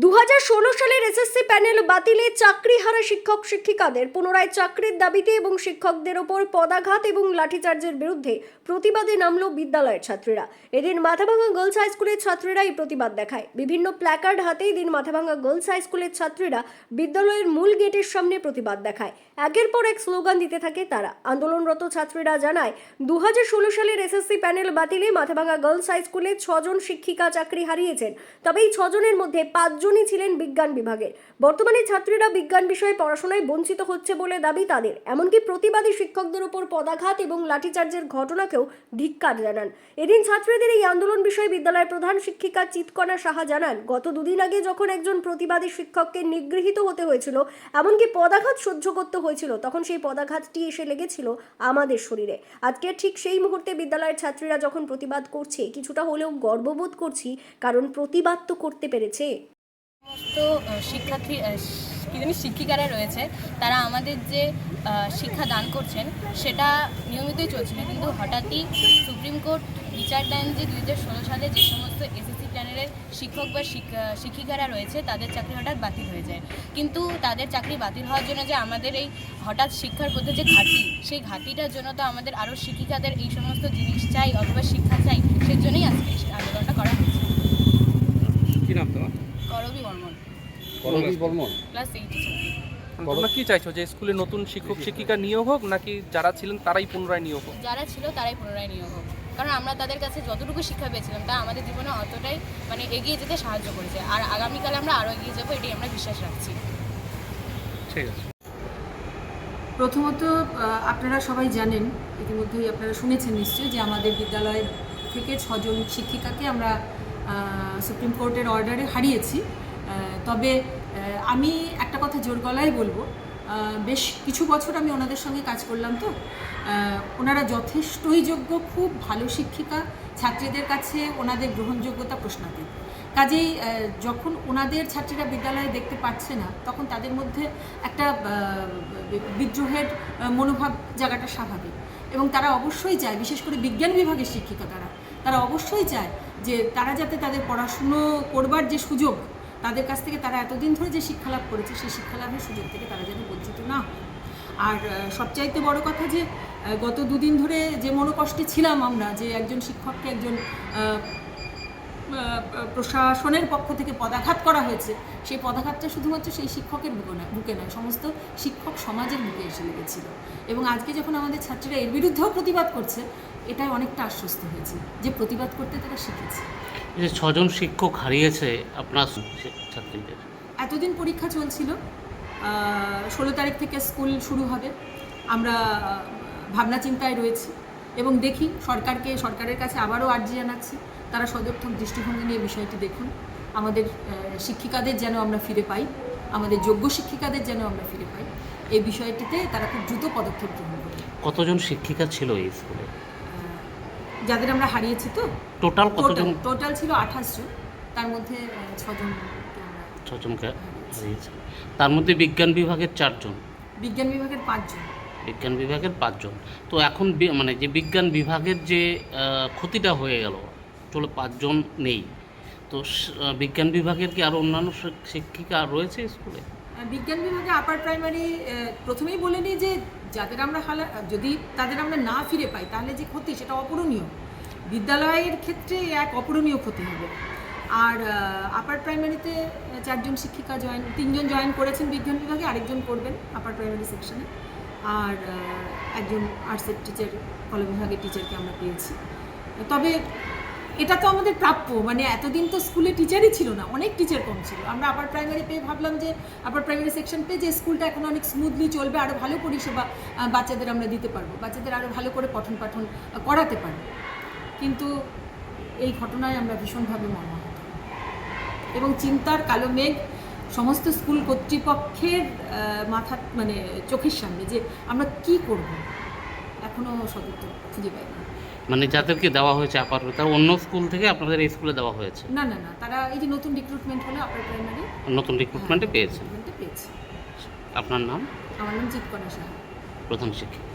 দু সালের SSC panel বাতিলে চাকরি হারা শিক্ষক শিক্ষিকাদের পুনরায় চাকরির দাবিতে এবং শিক্ষকদের ওপর পদাঘাত এবং লাঠিচার্জের বিরুদ্ধে প্রতিবাদে নামলো বিদ্যালয়ের ছাত্রীরা। এদিন মাথাভাঙা গার্লস হাই স্কুলের ছাত্রীরা এই প্রতিবাদ দেখায়। বিভিন্ন প্ল্যাকার্ড হাতে এদিন মাথাভাঙা গার্লস হাই স্কুলের ছাত্রীরা বিদ্যালয়ের মূল গেটের সামনে প্রতিবাদ দেখায়। একের পর এক স্লোগান দিতে থাকে তারা। আন্দোলনরত ছাত্রীরা জানায় দু হাজার ষোলো সালের এসএসসি প্যানেল বাতিলে মাথাভাঙা গার্লস হাই স্কুলে ছজন শিক্ষিকা চাকরি হারিয়েছেন। তবে এই ছজনের মধ্যে পাঁচজনই ছিলেন বিজ্ঞান বিভাগের। বর্তমানে ছাত্রীরা বিজ্ঞান বিষয়ে পড়াশোনায় বঞ্চিত হচ্ছে বলে দাবি তাদের। এমনকি প্রতিবাদী শিক্ষকদের উপর পদাঘাত এবং লাঠিচার্জের ঘটনাকেও ধিক্কার জানান। এদিন ছাত্রীদের এই আন্দোলন বিষয়ে বিদ্যালয়ের প্রধান শিক্ষিকা চিৎকনা সাহা জানান, গত দুদিন আগে যখন একজন প্রতিবাদী শিক্ষককে নিগৃহীত হতে হয়েছিল, এমনকি পদাঘাত সহ্য করতে হয়েছিল, তখন সেই পদাঘাতটি এসে লেগেছিল আমাদের শরীরে। আজকে ঠিক সেই মুহূর্তে বিদ্যালয়ের ছাত্রীরা যখন প্রতিবাদ করছে, কিছুটা হলেও গর্ববোধ করছি, কারণ প্রতিবাদ তো করতে পেরেছে। সমস্ত শিক্ষার্থী শিক্ষিকারা রয়েছে, তারা আমাদের যে শিক্ষা দান করছেন, সেটা নিয়মিতই চলছিল কিন্তু হঠাৎই সুপ্রিম কোর্ট বিচার দেন যে দুই হাজার ষোলো সালে যে সমস্ত এসএসসি প্যানেলের শিক্ষক বা শিক্ষিকারা রয়েছে, তাদের চাকরি হঠাৎ বাতিল হয়ে যায়। কিন্তু তাদের চাকরি বাতিল হওয়ার জন্য যে আমাদের এই হঠাৎ শিক্ষার মধ্যে যে ঘাটি সেই ঘাটিটার জন্য তো আমাদের আরও শিক্ষিকাদের এই সমস্ত জিনিস চাই, অথবা শিক্ষা চাই সেই জন্যই আজকে আন্দোলনটা করা হয়েছে করবি বর্মন। করবি বর্মন? ক্লাস এইট তোমরা কি চাইছো যে স্কুলে নতুন শিক্ষক শিক্ষিকা নিয়োগ হোক নাকি যারা ছিলেন তারাই পুনরায় নিয়োগ হোক? যারা ছিল তারাই পুনরায় নিয়োগ হোক। কারণ আমরা তাদের কাছে যতটুকু শিক্ষা পেয়েছিলাম তা আমাদের জীবনে অতটাই মানে এগিয়ে যেতে সাহায্য করেছে। আর আগামীকালে আমরা আরও এগিয়ে যাব এটাই আমরা বিশ্বাস রাখছি। ঠিক আছে। প্রথমত আপনারা সবাই জানেন ইতিমধ্যেই আপনারা শুনেছেন নিশ্চয়ই যে আমাদের বিদ্যালয় থেকে ছজন শিক্ষিকাকে আমরা সুপ্রিম কোর্টের অর্ডারে হারিয়েছি। তবে আমি একটা কথা জোর গলায় বলব বেশ কিছু বছর আমি ওনাদের সঙ্গে কাজ করলাম তো। ওনারা যথেষ্টই যোগ্য, খুব ভালো শিক্ষিকা, ছাত্রীদের কাছে ওনাদের গ্রহণযোগ্যতা প্রশ্নাতীত। কাজেই যখন ওনাদের ছাত্রীরা বিদ্যালয়ে দেখতে পাচ্ছে না, তখন তাদের মধ্যে একটা বিদ্রোহের মনোভাব জায়গাটা স্বাভাবিক। এবং তারা অবশ্যই চায়, বিশেষ করে বিজ্ঞান বিভাগের শিক্ষিকা তারা। তারা অবশ্যই চায় যে তারা যাতে তাদের পড়াশুনো করবার যে সুযোগ, তাদের কাছ থেকে তারা এতদিন ধরে যে শিক্ষালাভ করেছে, সেই শিক্ষালাভের সুযোগ থেকে তারা যেন বঞ্চিত না হয়। আর সবচাইতে বড় কথা যে গত দুদিন ধরে যে মনোকষ্টে ছিলাম আমরা, যে একজন শিক্ষককে একজন প্রশাসনের পক্ষ থেকে পদাঘাত করা হয়েছে। সেই পদাঘাতটা শুধুমাত্র সেই শিক্ষকের বুকে নয় বুকে নয় সমস্ত শিক্ষক সমাজের বুকে এসে লেগেছিল। এবং আজকে যখন আমাদের ছাত্রীরা এর বিরুদ্ধেও প্রতিবাদ করছে এটাই অনেকটা আশ্বস্ত হয়েছে যে প্রতিবাদ করতে তারা শিখেছে। যে ছজন শিক্ষক হারিয়েছে আপনার ছাত্রীদের। এতদিন পরীক্ষা চলছিল ষোলো তারিখ থেকে স্কুল শুরু হবে। আমরা ভাবনা চিন্তায় রয়েছি এবং দেখি সরকারকে সরকারের কাছে আবারও আর্জি জানাচ্ছি। তারা সদর্থক দৃষ্টিভঙ্গি নিয়ে বিষয়টি দেখুন। আমাদের শিক্ষিকাদের যেন আমরা ফিরে পাই আমাদের যোগ্য শিক্ষিকাদের যেন আমরা ফিরে পাই এই বিষয়টিতে তারা খুব দ্রুত পদক্ষেপ গ্রহণ করবে। কতজন শিক্ষিকা ছিল এই স্কুলে? যাদের আমরা হারিয়েছি তো? টোটাল কতজন? টোটাল ছিল আঠাশ জন। তার মধ্যে আমরা ছজনকে হারিয়েছে। তার মধ্যে বিজ্ঞান বিভাগের চারজন। বিজ্ঞান বিভাগের পাঁচজন। বিজ্ঞান বিভাগের পাঁচজন। তো এখন মানে যে বিজ্ঞান বিভাগের যে ক্ষতিটা হয়ে গেল চলো পাঁচজন নেই। তো বিজ্ঞান বিভাগের কি আরও অন্যান্য শিক্ষিকা রয়েছে স্কুলে? আহ, বিজ্ঞান বিভাগে আপার প্রাইমারি প্রথমেই বলে নিই যে যাদের আমরা হালা যদি তাদের আমরা না ফিরে পাই তাহলে যে ক্ষতি সেটা অপূরণীয়। বিদ্যালয়ের ক্ষেত্রে এক অপূরণীয় ক্ষতি হবে। আর আপার প্রাইমারিতে চারজন শিক্ষিকা জয়েন তিনজন জয়েন করেছেন বিজ্ঞান বিভাগে আরেকজন করবেন আপার প্রাইমারি সেকশনে আর একজন আর্টসের টিচার কলা বিভাগের টিচারকে আমরা পেয়েছি। তবে এটা তো আমাদের প্রাপ্য মানে এতদিন তো স্কুলে টিচারই ছিল না, অনেক টিচার কম ছিল। আমরা আপার প্রাইমারি পেয়ে ভাবলাম যে আপার প্রাইমারি সেকশন পেয়ে যে স্কুলটা এখন অনেক স্মুথলি চলবে আরও ভালো পরিষেবা বাচ্চাদের আমরা দিতে পারব, বাচ্চাদের আরও ভালো করে পঠন পাঠন করাতে পারব। কিন্তু এই ঘটনায় আমরা ভীষণভাবে মর্মাহত। এবং চিন্তার কালো মেঘ সমস্ত স্কুল কর্তৃপক্ষের মাথা মানে চোখের সামনে যে আমরা কি করব এখনও সদুত্তর খুঁজে পাই না মানে যাদেরকে দেওয়া হয়েছে আপার তার অন্য স্কুল থেকে আপনাদের এই স্কুলে দেওয়া হয়েছে? না না না তারা এই যে নতুন রিক্রুটমেন্ট হলো আপার প্রাইমারি নতুন রিক্রুটমেন্টে পেয়েছেন পেয়েছে। আপনার নাম? আমার নাম জিৎকণা সাহা। প্রধান শিক্ষিকা।